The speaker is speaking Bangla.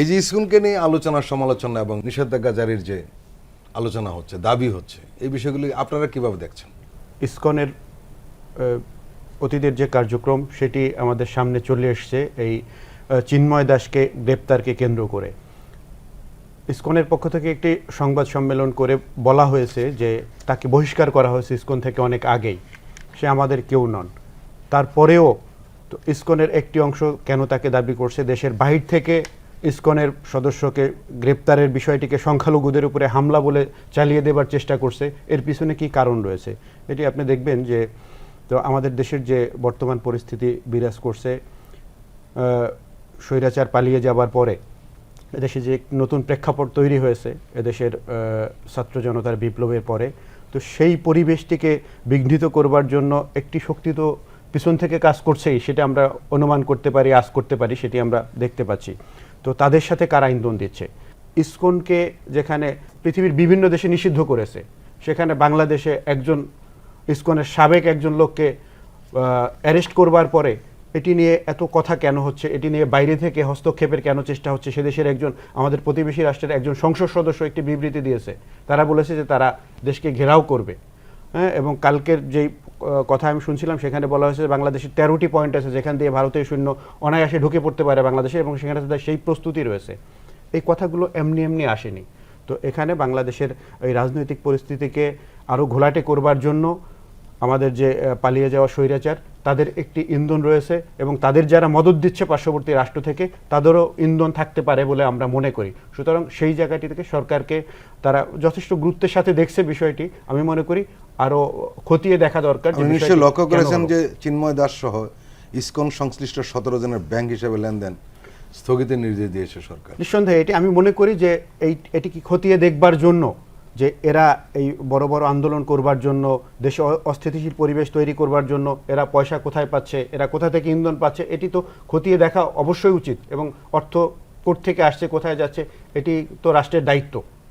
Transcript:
এই যে স্কুলকে নিয়ে আলোচনা, সমালোচনা এবং নিষেধাজ্ঞা জারির যে আলোচনা হচ্ছে, দাবি হচ্ছে, এই বিষয়গুলি আপনারা কীভাবে দেখছেন? ইসকনের অতীতের যে কার্যক্রম, সেটি আমাদের সামনে চলে এসছে এই চিন্ময় দাসকে গ্রেপ্তারকে কেন্দ্র করে। ইসকনের পক্ষ থেকে একটি সংবাদ সম্মেলন করে বলা হয়েছে যে, তাকে বহিষ্কার করা হয়েছে ইসকন থেকে অনেক আগেই। সে আমাদের কেউ নন। তারপরেও তো ইসকনের একটি অংশ কেন তাকে দাবি করছে, দেশের বাহির থেকে ইসকনের সদস্যকে গ্রেপ্তারের বিষয়টিকে সংখ্যালঘুদের উপরে হামলা বলে চালিয়ে দেবার চেষ্টা করছে। এর পিছনে কি কারণ রয়েছে? এটি আপনি দেখবেন যে, তো আমাদের দেশের যে বর্তমান পরিস্থিতি বিরাজ করছে স্বৈরাচার পালিয়ে যাবার পরে এদেশে যে নতুন প্রেক্ষাপট তৈরি হয়েছে, এদেশের ছাত্র জনতার বিপ্লবের পরে, তো সেই পরিবেশটিকে বিঘ্নিত করবার জন্য একটি শক্তি তো পিছন থেকে কাজ করছেই, সেটা আমরা অনুমান করতে পারি আজ করতে পারি, সেটি আমরা দেখতে পাচ্ছি। তো তাদের সাথে কারা ইন্ধন দিচ্ছে? ইসকনকে যেখানে পৃথিবীর বিভিন্ন দেশে নিষিদ্ধ করেছে, সেখানে বাংলাদেশে একজন, ইসকনের সাবেক একজন লোককে অ্যারেস্ট করবার পরে এটি নিয়ে এত কথা কেন হচ্ছে? এটি নিয়ে বাইরে থেকে হস্তক্ষেপের কেন চেষ্টা হচ্ছে? সে দেশের একজন, আমাদের প্রতিবেশী রাষ্ট্রের একজন সংসদ সদস্য একটি বিবৃতি দিয়েছে। তারা বলেছে যে তারা দেশকে ঘেরাও করবে। হ্যাঁ এবং কালকের যেই কথা আমি শুনছিলাম, সেখানে বলা হয়েছে বাংলাদেশের তেরোটি পয়েন্ট আছে, যেখান দিয়ে ভারতীয় সৈন্য অনায়াসে ঢুকে পড়তে পারে বাংলাদেশে এবং সেখানে তাদের সেই প্রস্তুতি রয়েছে। এই কথাগুলো এমনি এমনি আসেনি। তো এখানে বাংলাদেশের এই রাজনৈতিক পরিস্থিতিকে আরও ঘোলাটে করবার জন্য আমাদের যে পালিয়ে যাওয়া স্বৈরাচার তাদের একটি ইন্ধন রয়েছে এবং তাদের যারা মদত দিচ্ছে পার্শ্ববর্তী রাষ্ট্র থেকে তাদেরও ইন্ধন থাকতে পারে বলে আমরা মনে করি। সুতরাং সেই জায়গাটি থেকে সরকারকে তারা যথেষ্ট গুরুত্বের সাথে দেখছে বিষয়টি। আমি মনে করি আরও খতিয়ে দেখা দরকার নিশ্চয়ই লক্ষ্য করেছেন যে চিন্ময় দাস সহ ইসকন সংশ্লিষ্ট সতেরো জনের ব্যাংক হিসেবে লেনদেন স্থগিতের নির্দেশ দিয়েছে সরকার। নিঃসন্দেহে এটি আমি মনে করি যে এই এটি কি খতিয়ে দেখবার জন্য যে এরা এই বড় বড় আন্দোলন করবার জন্য, দেশে অস্থিতিশীল পরিবেশ তৈরি করবার জন্য এরা পয়সা কোথায় পাচ্ছে, এরা কোথা থেকে ইন্ধন পাচ্ছে, এটি তো খতিয়ে দেখা অবশ্যই উচিত এবং অর্থ কোর্ট থেকে আসছে, কোথায় যাচ্ছে, এটি তো রাষ্ট্রের দায়িত্ব।